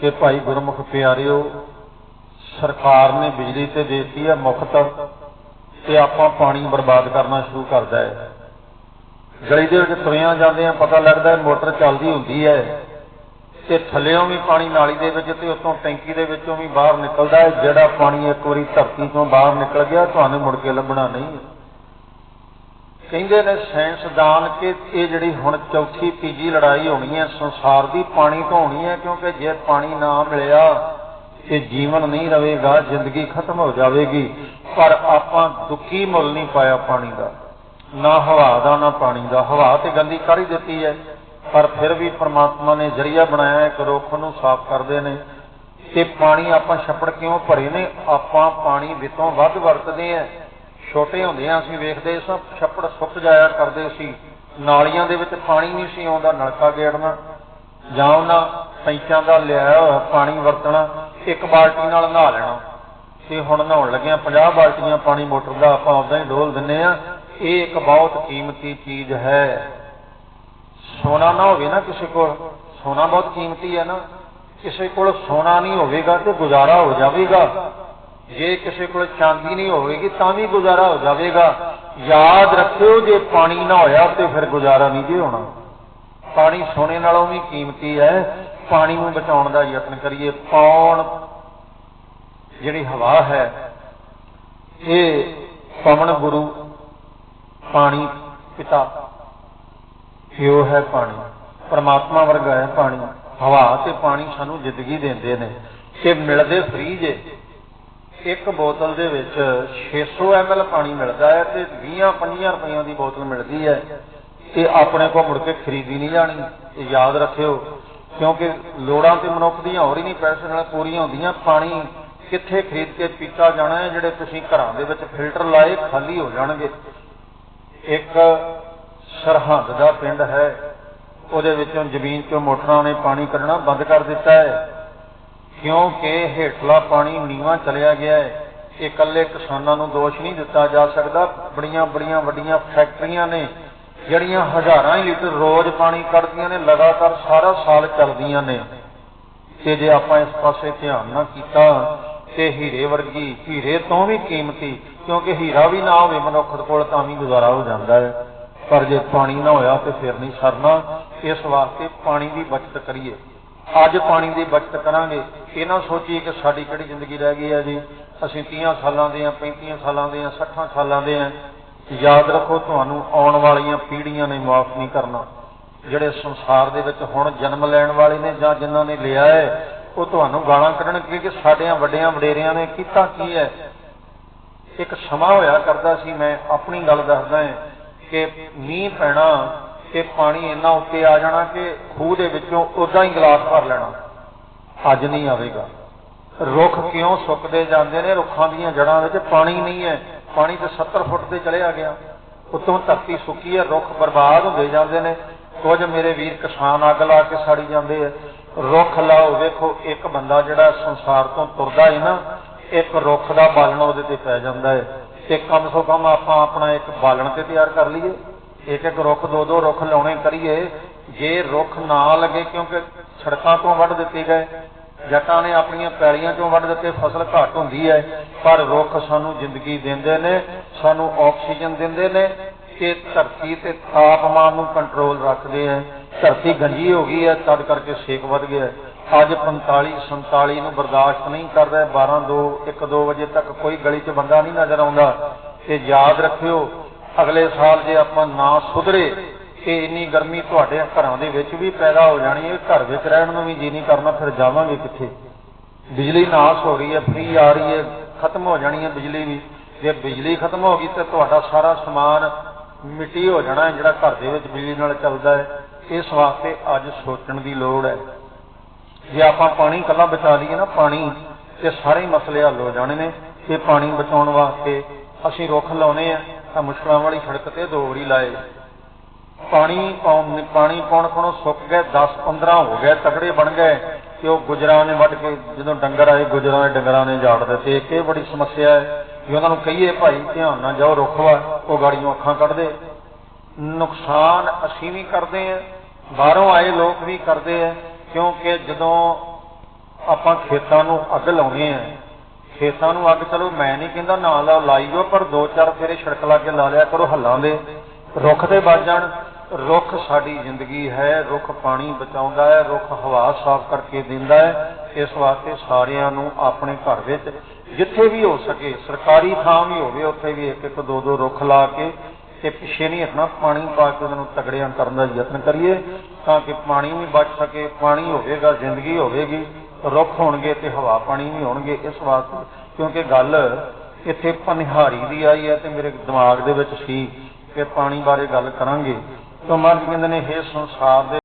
ਕਿ ਭਾਈ ਗੁਰਮੁਖ ਪਿਆਰਿਓ, ਸਰਕਾਰ ਨੇ ਬਿਜਲੀ ਤੇ ਦੇਤੀ ਹੈ ਮੁਫਤ ਤੇ ਆਪਾਂ ਪਾਣੀ ਬਰਬਾਦ ਕਰਨਾ ਸ਼ੁਰੂ ਕਰਦਾ ਹੈ। ਗਲੀ ਦੇ ਵਿੱਚ ਤੁਰਿਆਂ ਜਾਂਦੇ ਆ ਪਤਾ ਲੱਗਦਾ ਹੈ ਮੋਟਰ ਚੱਲਦੀ ਹੁੰਦੀ ਹੈ ਤੇ ਥੱਲੇੋਂ ਵੀ ਪਾਣੀ ਨਾਲੀ ਦੇ ਵਿੱਚ ਤੇ ਉਤੋਂ ਟੈਂਕੀ ਦੇ ਵਿੱਚੋਂ ਵੀ ਬਾਹਰ ਨਿਕਲਦਾ ਹੈ। ਜਿਹੜਾ ਪਾਣੀ ਇੱਕ ਵਾਰੀ ਧਰਤੀ ਤੋਂ ਬਾਹਰ ਨਿਕਲ ਗਿਆ, ਤੁਹਾਨੂੰ ਮੁੜ ਕੇ ਲੱਭਣਾ ਨਹੀਂ। ਕਹਿੰਦੇ ਨੇ ਸਾਇੰਸਦਾਨ ਕਿ ਇਹ ਜਿਹੜੀ ਹੁਣ ਚੌਥੀ ਤੀਜੀ ਲੜਾਈ ਹੋਣੀ ਹੈ, ਸੰਸਾਰ ਦੀ ਪਾਣੀ ਤੋਂ ਹੋਣੀ ਹੈ, ਕਿਉਂਕਿ ਜੇ ਪਾਣੀ ਨਾ ਮਿਲਿਆ ਤੇ ਜੀਵਨ ਨਹੀਂ ਰਹੇਗਾ, ਜ਼ਿੰਦਗੀ ਖਤਮ ਹੋ ਜਾਵੇਗੀ। ਪਰ ਆਪਾਂ ਦੁੱਖੀ ਮੁੱਲ ਨਹੀਂ ਪਾਇਆ ਪਾਣੀ ਦਾ। ਨਾ ਹਵਾ ਦਾ, ਨਾ ਪਾਣੀ ਦਾ। ਹਵਾ ਤੇ ਗੰਦੀ ਕਰ ਹੀ ਦਿੱਤੀ ਹੈ। ਪਰ ਫਿਰ ਵੀ ਪ੍ਰਮਾਤਮਾ ਨੇ ਜਰੀਆ ਬਣਾਇਆ, ਇੱਕ ਰੁੱਖ ਨੂੰ ਸਾਫ਼ ਕਰਦੇ ਨੇ। ਤੇ ਪਾਣੀ ਆਪਾਂ ਛੱਪੜ ਕਿਉਂ ਭਰੇ ਨੇ? ਆਪਾਂ ਪਾਣੀ ਵਿੱਚੋਂ ਵੱਧ ਵਰਤਦੇ ਆਂ ਛੋਟੇ ਹੁੰਦੇ ਆ, ਅਸੀਂ ਵੇਖਦੇ ਸਭ ਛੱਪੜ ਸੁੱਕ ਜਾਇਆ ਕਰਦੇ ਸੀ। ਨਾਲੀਆਂ ਦੇ ਵਿੱਚ ਪਾਣੀ ਨਹੀਂ ਸੀ ਆਉਂਦਾ, ਨਲਕਾ ਗੇੜਨਾ, ਜਾਂ ਉਹਨਾਂ ਪੈਂਚਾਂ ਦਾ ਲਿਆਇਆ ਹੋਇਆ ਪਾਣੀ ਵਰਤਣਾ, ਇੱਕ ਬਾਲਟੀ ਨਾਲ ਨਹਾ ਲੈਣਾ। ਤੇ ਹੁਣ ਨਹਾਉਣ ਲੱਗਿਆ 50 ਬਾਲਟੀਆਂ ਪਾਣੀ ਮੋਟਰ ਦਾ ਆਪਾਂ ਉਦਾਂ ਹੀ ਡੋਲ ਦਿੰਨੇ ਆ। ਇਹ ਇੱਕ ਬਹੁਤ ਕੀਮਤੀ ਚੀਜ਼ ਹੈ। ਸੋਨਾ ਨਾ ਹੋਵੇ ਨਾ ਕਿਸੇ ਕੋਲ, ਸੋਨਾ ਬਹੁਤ ਕੀਮਤੀ ਹੈ ਨਾ। ਕਿਸੇ ਕੋਲ ਸੋਨਾ ਨਹੀਂ ਹੋਵੇਗਾ ਤੇ ਗੁਜ਼ਾਰਾ ਹੋ ਜਾਵੇਗਾ। ਜੇ ਕਿਸੇ ਕੋਲ ਚਾਂਦੀ ਨਹੀਂ ਹੋਵੇਗੀ ਤਾਂ ਵੀ ਗੁਜ਼ਾਰਾ ਹੋ ਜਾਵੇਗਾ। ਯਾਦ ਰੱਖਿਓ, ਜੇ ਪਾਣੀ ਨਾ ਹੋਇਆ ਤੇ ਫਿਰ ਗੁਜ਼ਾਰਾ ਨਹੀਂ ਜੇ ਹੋਣਾ। ਪਾਣੀ ਸੋਨੇ ਨਾਲੋਂ ਵੀ ਕੀਮਤੀ ਹੈ। ਪਾਣੀ ਨੂੰ ਬਚਾਉਣ ਦਾ ਯਤਨ ਕਰੀਏ। ਪੌਣ ਜਿਹੜੀ ਹਵਾ ਹੈ, ਇਹ ਪਵਨ ਗੁਰੂ ਪਾਣੀ ਪਿਤਾ, ਪਿਓ ਹੈ ਪਾਣੀ। ਪਰਮਾਤਮਾ ਵਰਗਾ ਹੈ ਪਾਣੀ। ਹਵਾ ਤੇ ਪਾਣੀ ਸਾਨੂੰ ਜ਼ਿੰਦਗੀ ਦਿੰਦੇ ਨੇ। ਕਿ ਮਿਲਦੇ ਫ੍ਰੀ ਜੇ। ਇੱਕ ਬੋਤਲ ਦੇ ਵਿੱਚ 600 ml ਪਾਣੀ ਮਿਲਦਾ ਹੈ ਤੇ 20-50 ਰੁਪਈਆਂ ਦੀ ਬੋਤਲ ਮਿਲਦੀ ਹੈ। ਤੇ ਆਪਣੇ ਕੋਲ ਮੁੜ ਕੇ ਖਰੀਦੀ ਨਹੀਂ ਜਾਣੀ। ਇਹ ਯਾਦ ਰੱਖਿਓ, ਕਿਉਂਕਿ ਲੋੜਾਂ ਤੇ ਮਨੁੱਖ ਦੀਆਂ ਹੋਰ ਹੀ ਨਹੀਂ, ਪੈਸੇ ਨਾਲ ਪੂਰੀਆਂ ਹੁੰਦੀਆਂ। ਪਾਣੀ ਕਿੱਥੇ ਖਰੀਦ ਕੇ ਪੀਤਾ ਜਾਣਾ ਹੈ, ਜਿਹੜੇ ਤੁਸੀਂ ਘਰਾਂ ਦੇ ਵਿੱਚ ਫਿਲਟਰ ਲਾਏ, ਖਾਲੀ ਹੋ ਜਾਣਗੇ। ਇੱਕ ਸਰਹੰਦ ਦਾ ਪਿੰਡ ਹੈ। ਉਹਦੇ ਵਿੱਚੋਂ ਜ਼ਮੀਨ ਚੋਂ ਮੋਟਰਾਂ ਨੇ ਪਾਣੀ ਕੱਢਣਾ ਬੰਦ ਕਰ ਦਿੱਤਾ ਹੈ। ਕਿਉਂਕਿ ਹੇਠਲਾ ਪਾਣੀ ਨੀਵਾ ਚਲਿਆ ਗਿਆ ਹੈ। ਇਹ ਇਕੱਲੇ ਕਿਸਾਨਾਂ ਨੂੰ ਦੋਸ਼ ਨਹੀਂ ਦਿੱਤਾ ਜਾ ਸਕਦਾ। ਬੜੀਆਂ ਬੜੀਆਂ ਵੱਡੀਆਂ ਫੈਕਟਰੀਆਂ ਨੇ, ਜਿਹੜੀਆਂ ਹਜ਼ਾਰਾਂ ਹੀ ਲੀਟਰ ਰੋਜ਼ ਪਾਣੀ ਕੱਢਦੀਆਂ ਨੇ, ਲਗਾਤਾਰ ਸਾਰਾ ਸਾਲ ਚੱਲਦੀਆਂ ਨੇ। ਤੇ ਜੇ ਆਪਾਂ ਇਸ ਪਾਸੇ ਧਿਆਨ ਨਾ ਕੀਤਾ, ਤੇ ਹੀਰੇ ਵਰਗੀ, ਹੀਰੇ ਤੋਂ ਵੀ ਕੀਮਤੀ, ਕਿਉਂਕਿ ਹੀਰਾ ਵੀ ਨਾ ਹੋਵੇ, ਮਨੁੱਖ ਕੋਲ ਤਾਂ ਵੀ ਗੁਜ਼ਾਰਾ ਹੋ ਜਾਂਦਾ ਹੈ। ਪਰ ਜੇ ਪਾਣੀ ਨਾ ਹੋਇਆ, ਤੇ ਫਿਰ ਨਹੀਂ ਸਰਨਾ। ਇਸ ਵਾਸਤੇ ਪਾਣੀ ਦੀ ਬਚਤ ਕਰੀਏ। ਅੱਜ ਪਾਣੀ ਦੀ ਬਚਤ ਕਰਾਂਗੇ। ਇਹ ਨਾ ਸੋਚੀਏ ਕਿ ਸਾਡੀ ਕਿਹੜੀ ਜ਼ਿੰਦਗੀ ਰਹਿ ਗਈ ਹੈ ਜੀ। ਅਸੀਂ 30 ਸਾਲਾਂ ਦੇ ਆ 35 ਸਾਲਾਂ ਦੇ ਆ 60 ਸਾਲਾਂ ਦੇ ਆ ਯਾਦ ਰੱਖੋ, ਤੁਹਾਨੂੰ ਆਉਣ ਵਾਲੀਆਂ ਪੀੜ੍ਹੀਆਂ ਨੇ ਮਾਫ ਨਹੀਂ ਕਰਨਾ। ਜਿਹੜੇ ਸੰਸਾਰ ਦੇ ਵਿੱਚ ਹੁਣ ਜਨਮ ਲੈਣ ਵਾਲੇ ਨੇ ਜਾਂ ਜਿਨ੍ਹਾਂ ਨੇ ਲਿਆ ਹੈ, ਉਹ ਤੁਹਾਨੂੰ ਗਾਲਾਂ ਕੱਢਣਗੇ ਕਿ ਸਾਡਿਆਂ ਵੱਡਿਆਂ ਵਡੇਰਿਆਂ ਨੇ ਕੀਤਾ ਕੀ ਹੈ। ਇੱਕ ਸਮਾਂ ਹੋਇਆ ਕਰਦਾ ਸੀ, ਮੈਂ ਆਪਣੀ ਗੱਲ ਦੱਸਦਾ ਹਾਂ ਕਿ ਮੀਂਹ ਪੈਣਾ ਤੇ ਪਾਣੀ ਇੰਨਾ ਉੱਤੇ ਆ ਜਾਣਾ ਕਿ ਖੂਹ ਦੇ ਵਿੱਚੋਂ ਉਦਾਂ ਹੀ ਗਲਾਸ ਭਰ ਲੈਣਾ। ਅੱਜ ਨਹੀਂ ਆਵੇਗਾ। ਰੁੱਖ ਕਿਉਂ ਸੁੱਕਦੇ ਜਾਂਦੇ ਨੇ? ਰੁੱਖਾਂ ਦੀਆਂ ਜੜਾਂ ਵਿੱਚ ਪਾਣੀ ਨਹੀਂ ਹੈ। ਪਾਣੀ ਤੇ 70 ਫੁੱਟ ਤੇ ਚਲਿਆ ਗਿਆ। ਉਤੋਂ ਧਰਤੀ ਸੁੱਕੀ ਹੈ, ਰੁੱਖ ਬਰਬਾਦ ਹੁੰਦੇ ਜਾਂਦੇ ਨੇ। ਕੁਝ ਮੇਰੇ ਵੀਰ ਕਿਸਾਨ ਅੱਗ ਲਾ ਕੇ ਸੜੀ ਜਾਂਦੇ ਆ। ਰੁੱਖ ਲਾਓ, ਵੇਖੋ, ਇੱਕ ਬੰਦਾ ਜਿਹੜਾ ਸੰਸਾਰ ਤੋਂ ਤੁਰਦਾ ਹੈ ਨਾ, ਇੱਕ ਰੁੱਖ ਦਾ ਬਾਲਣ ਉਹਦੇ ਤੇ ਪੈ ਜਾਂਦਾ ਹੈ ਤੇ ਕਮ ਸੋ ਕਮ ਆਪਾਂ ਆਪਣਾ ਇੱਕ ਬਾਲਣ ਤੇ ਤਿਆਰ ਕਰ ਲਈਏ। ਇੱਕ ਇੱਕ ਰੁੱਖ, ਦੋ ਦੋ ਰੁੱਖ ਲਾਉਣੇ ਕਰੀਏ, ਜੇ ਰੁੱਖ ਨਾ ਲੱਗੇ ਕਿਉਂਕਿ ਸੜਕਾਂ ਤੋਂ ਵੱਢ ਦਿੱਤੇ ਗਏ, ਜੱਟਾਂ ਨੇ ਆਪਣੀਆਂ ਪੈਲੀਆਂ ਚੋਂ ਵੱਢ ਦਿੱਤੇ, ਫਸਲ ਘੱਟ ਹੁੰਦੀ ਹੈ, ਪਰ ਰੁੱਖ ਸਾਨੂੰ ਜ਼ਿੰਦਗੀ ਦਿੰਦੇ ਨੇ, ਸਾਨੂੰ ਆਕਸੀਜਨ ਦਿੰਦੇ ਨੇ, ਤੇ ਧਰਤੀ ਤੇ ਤਾਪਮਾਨ ਨੂੰ ਕੰਟਰੋਲ ਰੱਖਦੇ ਆ ਧਰਤੀ ਗੰਜੀ ਹੋ ਗਈ ਹੈ, ਤਦ ਕਰਕੇ ਸੇਕ ਵੱਧ ਗਿਆ ਅੱਜ 45 47 ਨੂੰ ਬਰਦਾਸ਼ਤ ਨਹੀਂ ਕਰ ਰਿਹਾ 12 2 1 2 ਵਜੇ ਤੱਕ ਕੋਈ ਗਲੀ 'ਚ ਬੰਦਾ ਨਹੀਂ ਨਜ਼ਰ ਆਉਂਦਾ। ਤੇ ਯਾਦ ਰੱਖਿਓ ਅਗਲੇ ਸਾਲ ਜੇ ਆਪਾਂ ਨਾ ਸੁਧਰੇ ਤੇ ਇੰਨੀ ਗਰਮੀ ਤੁਹਾਡੇ ਘਰਾਂ ਦੇ ਵਿੱਚ ਵੀ ਪੈਦਾ ਹੋ ਜਾਣੀ ਹੈ, ਘਰ ਵਿੱਚ ਰਹਿਣ ਨੂੰ ਵੀ ਜੀ ਨਹੀਂ ਕਰਨਾ, ਫਿਰ ਜਾਵਾਂਗੇ ਕਿੱਥੇ? ਬਿਜਲੀ ਨਾਸ ਹੋ ਰਹੀ ਹੈ ਫ੍ਰੀ ਆ ਰਹੀ ਹੈ, ਖਤਮ ਹੋ ਜਾਣੀ ਹੈ ਬਿਜਲੀ ਵੀ। ਜੇ ਬਿਜਲੀ ਖਤਮ ਹੋ ਗਈ ਤੇ ਤੁਹਾਡਾ ਸਾਰਾ ਸਮਾਨ ਮਿੱਟੀ ਹੋ ਜਾਣਾ ਜਿਹੜਾ ਘਰ ਦੇ ਵਿੱਚ ਬਿਜਲੀ ਨਾਲ ਚੱਲਦਾ ਹੈ। ਇਸ ਵਾਸਤੇ ਅੱਜ ਸੋਚਣ ਦੀ ਲੋੜ ਹੈ। ਜੇ ਆਪਾਂ ਪਾਣੀ ਕੱਲਾ ਬਚਾ ਲਈਏ ਨਾ, ਪਾਣੀ ਤੇ ਸਾਰੇ ਮਸਲੇ ਹੱਲ ਹੋ ਜਾਣੇ ਨੇ। ਤੇ ਪਾਣੀ ਬਚਾਉਣ ਵਾਸਤੇ ਅਸੀਂ ਰੁੱਖ ਲਾਉਨੇ ਆ। ਤਾਂ ਮੁਸ਼ਕਲਾਂ ਵਾਲੀ ਸੜਕ ਤੇ ਦੋ ਵਾਰੀ ਲਾਏ। ਪਾਣੀ ਪਾਉਣ ਪਾਣੀ ਪਾਉਣ ਕੋਲੋਂ ਸੁੱਕ ਗਏ 10 15 ਹੋ ਗਏ, ਤਕੜੇ ਬਣ ਗਏ ਤੇ ਉਹ ਗੁਜਰਾਂ ਨੇ ਵੱਢ ਕੇ ਜਦੋਂ ਡੰਗਰ ਆਏ, ਗੁਜਰਾਂ ਦੇ ਡੰਗਰਾਂ ਨੇ ਝਾੜ ਦਿੱਤੇ। ਇਹ ਬੜੀ ਸਮੱਸਿਆ ਹੈ ਕਿ ਉਹਨਾਂ ਨੂੰ ਕਹੀਏ, ਭਾਈ, ਧਿਆਨ ਨਾਲ ਜਾਓ, ਰੁੱਖ ਵਾ, ਉਹ ਗਾੜੀਆਂ ਅੱਖਾਂ ਕੱਢਦੇ। ਨੁਕਸਾਨ ਅਸੀਂ ਵੀ ਕਰਦੇ ਆ ਬਾਹਰੋਂ ਆਏ ਲੋਕ ਵੀ ਕਰਦੇ ਆ, ਕਿਉਂਕਿ ਜਦੋਂ ਆਪਾਂ ਖੇਤਾਂ ਨੂੰ ਅੱਗ ਲਾਉਣੀ ਹੈ ਖੇਤਾਂ ਨੂੰ ਅੱਗ, ਚਲੋ ਮੈਂ ਨਹੀਂ ਕਹਿੰਦਾ ਨਾ ਲਾ ਲਾਈਓ, ਪਰ ਦੋ ਚਾਰ ਫੇਰੇ ਸੜਕ ਲਾ ਕੇ ਲਾ ਲਿਆ ਕਰੋ ਹੱਲਾਂ ਦੇ। ਰੁੱਖ ਤੇ ਵੱਜ ਜਾਣ। ਰੁੱਖ ਸਾਡੀ ਜ਼ਿੰਦਗੀ ਹੈ, ਰੁੱਖ ਪਾਣੀ ਬਚਾਉਂਦਾ ਹੈ, ਰੁੱਖ ਹਵਾ ਸਾਫ਼ ਕਰਕੇ ਦਿੰਦਾ ਹੈ। ਇਸ ਵਾਸਤੇ ਸਾਰਿਆਂ ਨੂੰ ਆਪਣੇ ਘਰ ਵਿੱਚ ਜਿੱਥੇ ਵੀ ਹੋ ਸਕੇ, ਸਰਕਾਰੀ ਥਾਂ ਵੀ ਹੋਵੇ, ਉੱਥੇ ਵੀ ਇੱਕ ਇੱਕ ਦੋ ਦੋ ਰੁੱਖ ਲਾ ਕੇ ਤੇ ਪਿੱਛੇ ਨਹੀਂ ਹਟਣਾ, ਪਾਣੀ ਪਾ ਕੇ ਉਹਨਾਂ ਨੂੰ ਤਗੜਿਆਂ ਕਰਨ ਦਾ ਯਤਨ ਕਰੀਏ ਤਾਂ ਕਿ ਪਾਣੀ ਵੀ ਬਚ ਸਕੇ, ਪਾਣੀ ਹੋਵੇਗਾ, ਜ਼ਿੰਦਗੀ ਹੋਵੇਗੀ। ਰੁੱਖ ਹੋਣਗੇ ਤੇ ਹਵਾ ਪਾਣੀ ਵੀ ਹੋਣਗੇ ਇਸ ਵਾਸਤੇ, ਕਿਉਂਕਿ ਗੱਲ ਇੱਥੇ ਪਨਿਹਾਰੀ ਦੀ ਆਈ ਹੈ ਤੇ ਮੇਰੇ ਦਿਮਾਗ ਦੇ ਵਿੱਚ ਸੀ ਕਿ ਪਾਣੀ ਬਾਰੇ ਗੱਲ ਕਰਾਂਗੇ। ਤਾਂ ਮਹਾਰਾਜ ਕਹਿੰਦੇ ਨੇ ਇਹ ਸੰਸਾਰ ਦੇ